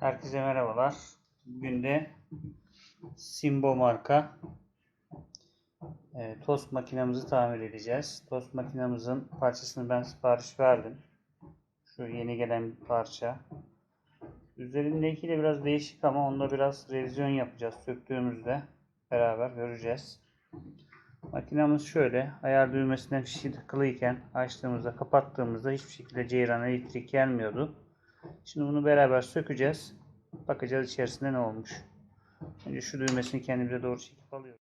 Herkese merhabalar. Bugün de Simbo marka e, tost makinamızı tamir edeceğiz. Tost makinamızın parçasını ben sipariş verdim. Şu yeni gelen parça. Üzerindeki de biraz değişik ama onda biraz revizyon yapacağız. Söktüğümüzde beraber göreceğiz. Makinamız şöyle. Ayar düğmesinden fişi takılıyken açtığımızda kapattığımızda hiçbir şekilde ceyran elektrik gelmiyordu. Şimdi bunu beraber sökeceğiz. Bakacağız içerisinde ne olmuş. Önce şu düğmesini kendimize doğru çekip alıyoruz.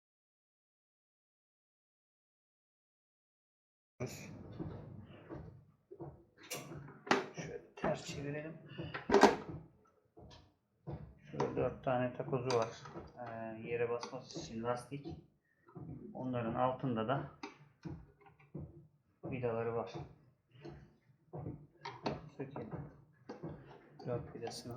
Şöyle ters çevirelim. Şöyle dört tane takozu var. Ee, yere basması için lastik. Onların altında da vidaları var. Sökelim. Dört vidasını.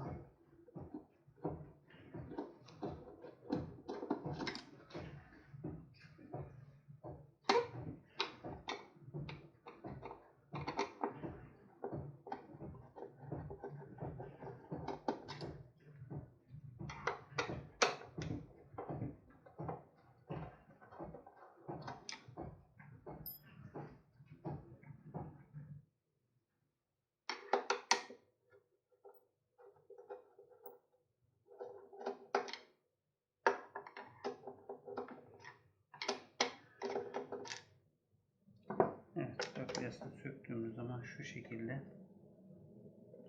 Evet, dört vidasını söktüğümüz zaman şu şekilde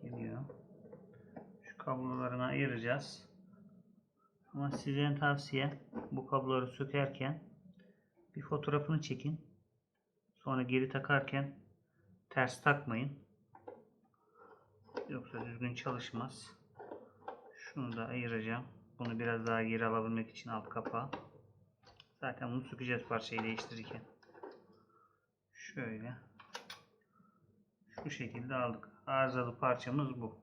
geliyor. Şu kablolarını ayıracağız. Ama sizden tavsiye bu kabloları sökerken bir fotoğrafını çekin. Sonra geri takarken ters takmayın. Yoksa düzgün çalışmaz. Şunu da ayıracağım. Bunu biraz daha geri alabilmek için alt kapağı. Zaten bunu sökeceğiz parçayı değiştirirken. Şöyle. Şu şekilde aldık. Arızalı parçamız bu.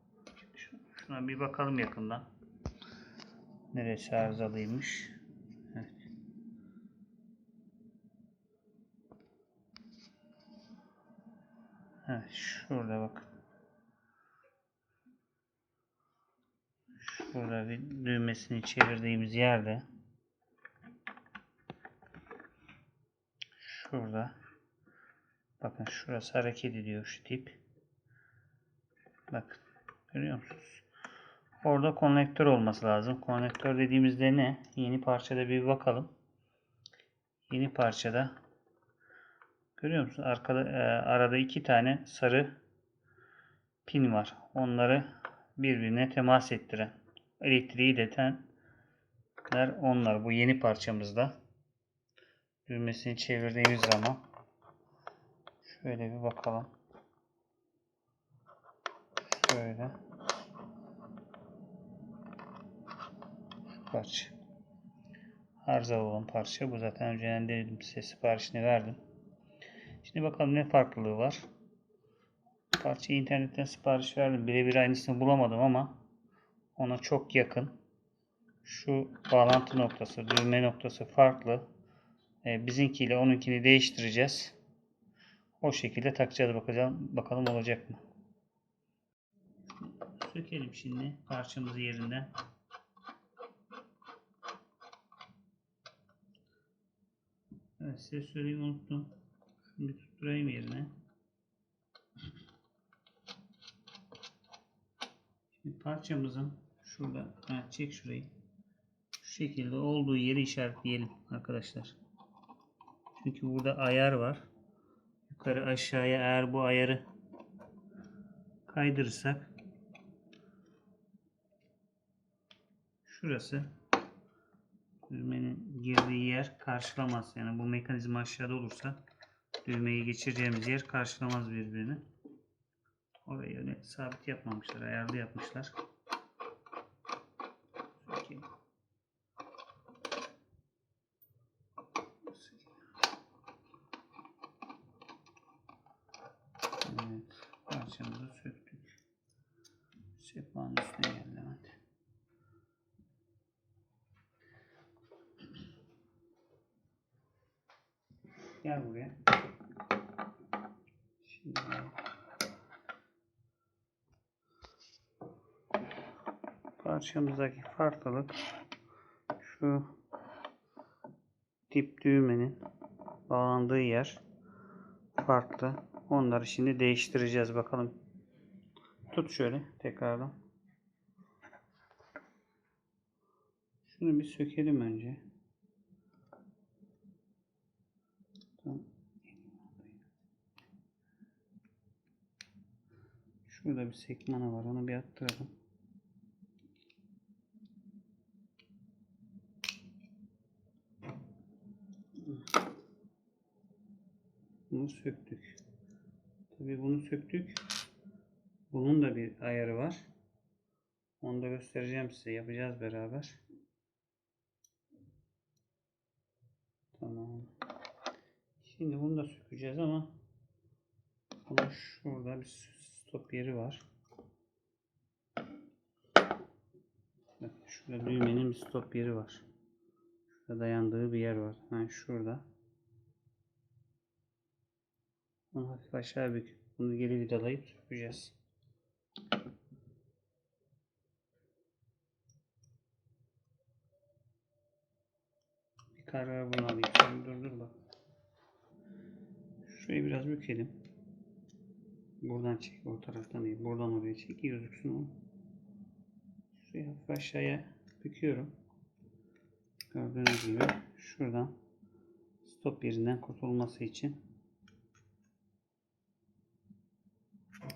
Şuna bir bakalım yakından. Neresi arızalıymış. Evet, şurada bakın. Şurada bir düğmesini çevirdiğimiz yerde şurada bakın şurası hareket ediyor şu tip. Bakın görüyor musunuz? Orada konnektör olması lazım. Konnektör dediğimizde ne? Yeni parçada bir bakalım. Yeni parçada görüyor musun? Arkada e, arada iki tane sarı pin var. Onları birbirine temas ettiren, elektriği iletenler onlar. Bu yeni parçamızda. Düğmesini çevirdiğimiz zaman şöyle bir bakalım. Şöyle. Şu parça. Arızalı olan parça. Bu zaten önceden dedim size siparişini verdim. Şimdi bakalım ne farklılığı var. Parçayı internetten sipariş verdim. Birebir aynısını bulamadım ama ona çok yakın. Şu bağlantı noktası, düğme noktası farklı. Ee, bizimkiyle onunkini değiştireceğiz. O şekilde takacağız bakalım, bakalım olacak mı. Sökelim şimdi parçamızı yerinden. Evet size söyleyeyim unuttum. Şunu bir tutturayım yerine. Şimdi parçamızın şurada ha, çek şurayı. Şu şekilde olduğu yeri işaretleyelim arkadaşlar. Çünkü burada ayar var. Yukarı aşağıya eğer bu ayarı kaydırırsak şurası düğmenin girdiği yer karşılamaz. Yani bu mekanizma aşağıda olursa düğmeyi geçireceğimiz yer karşılamaz birbirini. Orayı öyle sabit yapmamışlar. Ayarlı yapmışlar. Peki. Evet. Parçamızı söktük. Sehpanın üstüne geldi. Evet. Gel buraya. Şimdi parçamızdaki farklılık şu dip düğmenin bağlandığı yer farklı. Onları şimdi değiştireceğiz bakalım. Tut şöyle tekrardan. Şunu bir sökelim önce. Şurada bir sekmanı var. Onu bir attıralım. Bunu söktük. Tabii bunu söktük. Bunun da bir ayarı var. Onu da göstereceğim size. Yapacağız beraber. Tamam. Şimdi bunu da sökeceğiz ama bunun şurada bir stop yeri var. Bak şurada düğmenin bir stop yeri var. Şurada dayandığı bir yer var. Ha şurada. Bunu hafif aşağı büküp bunu geri vidalayıp sökeceğiz. Bir karar bunu alayım. Dur dur bak. Şurayı biraz bükelim. Buradan çek. O taraftan değil. Buradan oraya çek. Gözüksün o. Şurayı hafif aşağıya büküyorum. Gördüğünüz gibi şuradan stop yerinden kurtulması için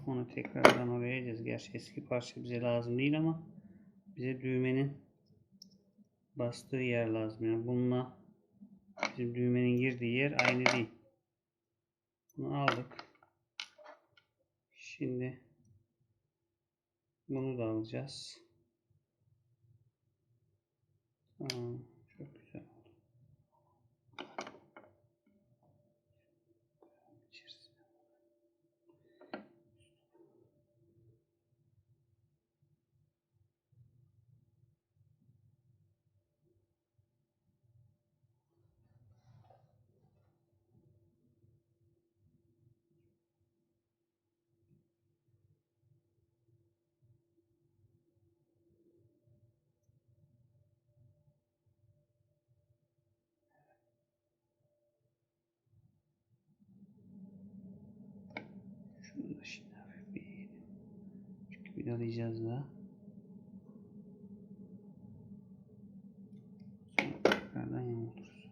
onu tekrardan oraya yiyeceğiz. Gerçi eski parça bize lazım değil ama bize düğmenin bastığı yer lazım. Yani bununla bizim düğmenin girdiği yer aynı değil. Bunu aldık. Şimdi bunu da alacağız. Çok güzel oldu. İçerisine. Şunu da şimdi hafif bir eğelim. Çünkü vidalayacağız daha. Sonra tekrardan yamulturuz.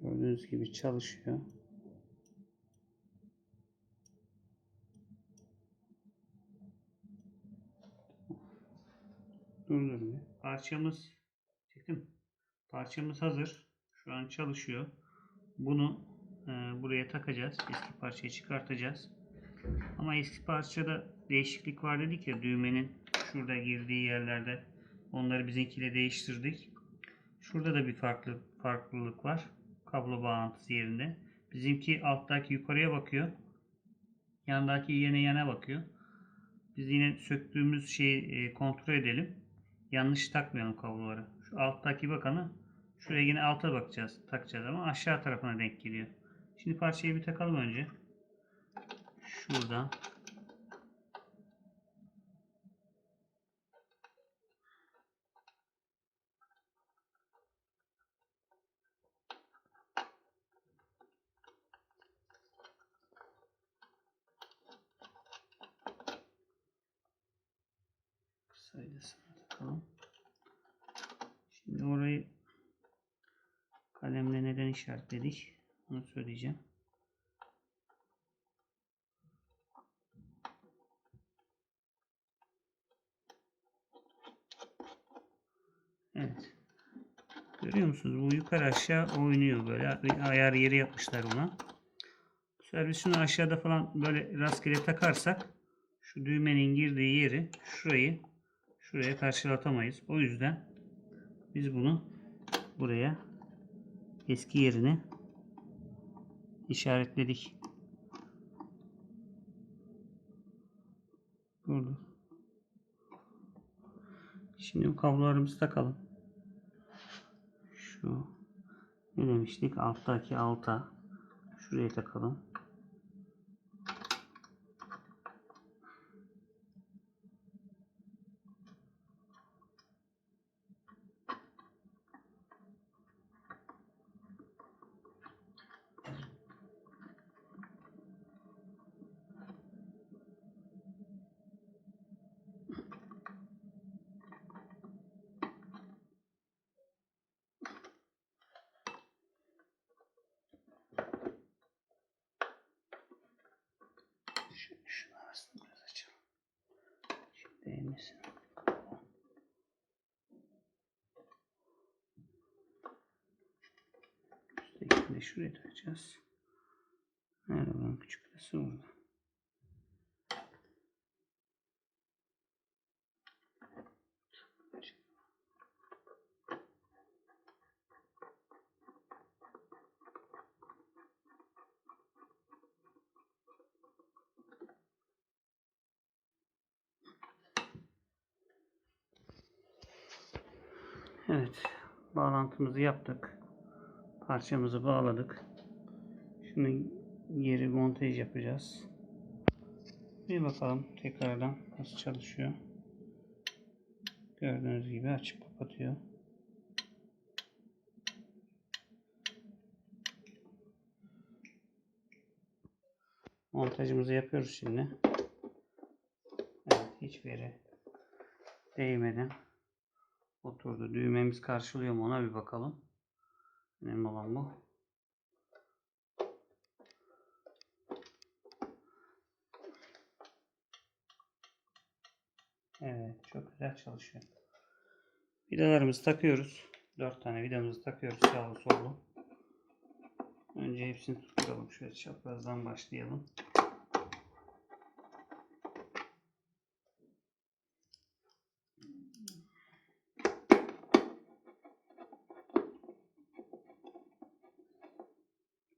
Gördüğünüz gibi çalışıyor. Dur dur bir. Parçamız çektim. Parçamız hazır. Şu an çalışıyor. Bunu e, buraya takacağız. Eski parçayı çıkartacağız. Ama eski parçada değişiklik var dedik ya düğmenin şurada girdiği yerlerde onları bizimkiyle değiştirdik. Şurada da bir farklı farklılık var. Kablo bağlantısı yerinde. Bizimki alttaki yukarıya bakıyor. Yandaki yine yana bakıyor. Biz yine söktüğümüz şeyi e, kontrol edelim. Yanlış takmayalım kabloları. Şu alttaki bakanı şuraya yine alta bakacağız. Takacağız ama aşağı tarafına denk geliyor. Şimdi parçayı bir takalım önce. Şuradan. Kısaydasını takalım. Şimdi orayı kalemle neden işaretledik? Onu söyleyeceğim. Evet. Görüyor musunuz? Bu yukarı aşağı oynuyor böyle. Ayar yeri yapmışlar biz şunu aşağıda falan böyle rastgele takarsak şu düğmenin girdiği yeri şurayı şuraya karşılatamayız. O yüzden biz bunu buraya eski yerine işaretledik. Burada. Şimdi bu kablolarımızı takalım. Şu ne demiştik? Alttaki alta. Şuraya takalım. Şöyle şunun arasını biraz açalım. Şimdi değmesin. Üsttekini de şuraya takacağız. Nerede bunun küçük kısmı burada. Evet. Bağlantımızı yaptık. Parçamızı bağladık. Şimdi geri montaj yapacağız. Bir bakalım tekrardan nasıl çalışıyor. Gördüğünüz gibi açıp kapatıyor. Montajımızı yapıyoruz şimdi. Evet, hiç veri değmeden oturdu. Düğmemiz karşılıyor mu ona bir bakalım. Önemli olan bu. Evet çok güzel çalışıyor. Vidalarımızı takıyoruz. 4 tane vidamızı takıyoruz sağlı sollu. Önce hepsini tutturalım. Şöyle çaprazdan başlayalım.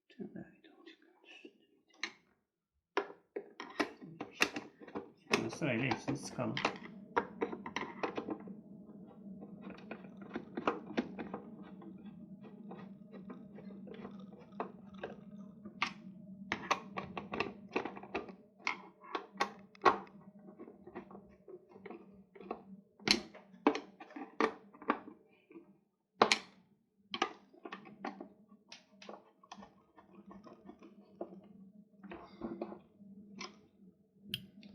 Bir tane daha vida olacak. Şimdi sırayla hepsini sıkalım.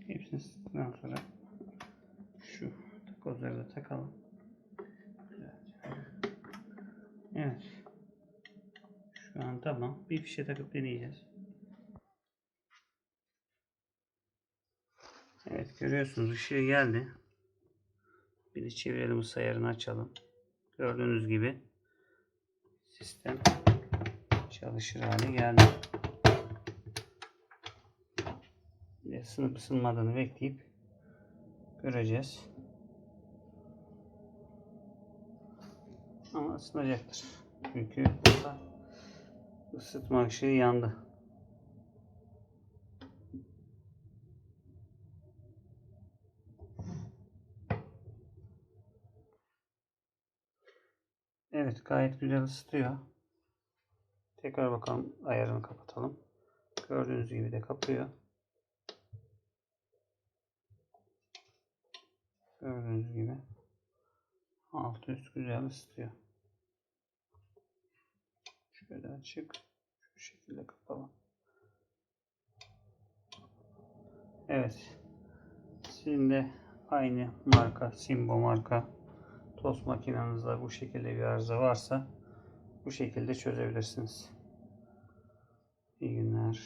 Hepsini sıktıktan sonra şu takozları da takalım. Evet. Şu an tamam. Bir fişe takıp deneyeceğiz. Evet görüyorsunuz ışığı geldi. Bir de çevirelim ısı ayarını açalım. Gördüğünüz gibi sistem çalışır hale geldi. Bir de ısınmadığını bekleyip göreceğiz. Ama ısınacaktır. Çünkü ısıtma ışığı yandı. Evet gayet güzel ısıtıyor. Tekrar bakalım ayarını kapatalım. Gördüğünüz gibi de kapıyor. Gördüğünüz gibi alt üst güzel ısıtıyor. Şöyle açık. Şu şekilde kapalı. Evet. Sizin de aynı marka, Simbo marka tost makinenizde bu şekilde bir arıza varsa bu şekilde çözebilirsiniz. İyi günler.